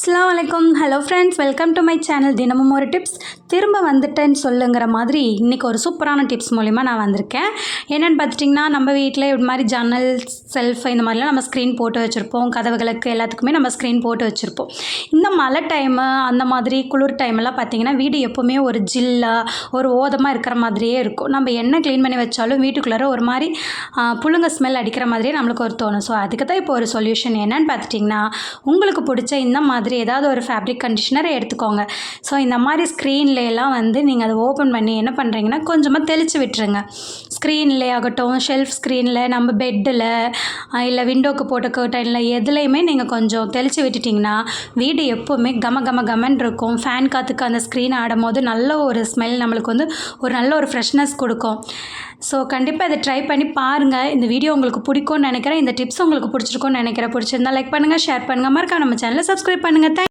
அஸ்லாம் வலைக்கம் hello friends welcome to my channel தினமும் ஒரு டிப்ஸ் திரும்ப வந்துட்டேன்னு சொல்லுங்கிற மாதிரி இன்றைக்கி ஒரு சூப்பரான டிப்ஸ் மூலிமா நான் வந்திருக்கேன். என்னென்னு பார்த்துட்டிங்கன்னா நம்ம வீட்டில் இது மாதிரி ஜன்னல் செல்ஃப் இந்த மாதிரிலாம் நம்ம ஸ்க்ரீன் போட்டு வச்சுருப்போம். கதவுகளுக்கு எல்லாத்துக்குமே நம்ம ஸ்க்ரீன் போட்டு வச்சுருப்போம். இந்த மழை டைமு அந்த மாதிரி குளிர் டைமெல்லாம் பார்த்திங்கன்னா வீடு எப்போவுமே ஒரு ஜில்லாக ஒரு ஓதமாக இருக்கிற மாதிரியே இருக்கும். நம்ம என்ன க்ளீன் பண்ணி வச்சாலும் வீட்டுக்குள்ளார ஒரு மாதிரி புழுங்க ஸ்மெல் அடிக்கிற மாதிரியே நம்மளுக்கு ஒரு தோணும். ஸோ அதுக்கு தான் இப்போ ஒரு சொல்யூஷன் என்னென்னு பார்த்துட்டிங்கன்னா உங்களுக்கு பிடிச்ச இந்த மாதிரி ஏதாவது ஒரு ஃபேப்ரிக் கண்டிஷனரை எடுத்துக்கோங்க. ஸோ இந்த மாதிரி ஸ்க்ரீன்ல எல்லாம் வந்து நீங்கள் அதை ஓப்பன் பண்ணி என்ன பண்ணுறீங்கன்னா கொஞ்சமாக தெளித்து விட்டுருங்க. ஸ்க்ரீன்லே ஆகட்டும் ஷெல்ஃப் ஸ்க்ரீனில் நம்ம பெட்டில் இல்லை விண்டோக்கு போட்ட கர்டனில் எதுலேயுமே நீங்கள் கொஞ்சம் தெளித்து விட்டுட்டிங்கன்னா வீடு எப்போவுமே கம கம கமன் இருக்கும். ஃபேன் காற்றுக்கு அந்த ஸ்க்ரீன் ஆடும்போது நல்ல ஒரு ஸ்மெல் நம்மளுக்கு வந்து ஒரு நல்ல ஒரு ஃப்ரெஷ்னஸ் கொடுக்கும். ஸோ கண்டிப்பாக இதை ட்ரை பண்ணி பாருங்கள் இந்த வீடியோ உங்களுக்கு பிடிக்கும்னு நினைக்கிறேன். இந்த டிப்ஸ் உங்களுக்கு பிடிச்சிருக்கும்னு நினைக்கிறேன். பிடிச்சிருந்தா லைக் பண்ணுங்கள் ஷேர் பண்ணுங்கள் மறக்காம நம்ம சேனலை சப்ஸ்கிரைப் பண்ணுங்கள் தேங்க்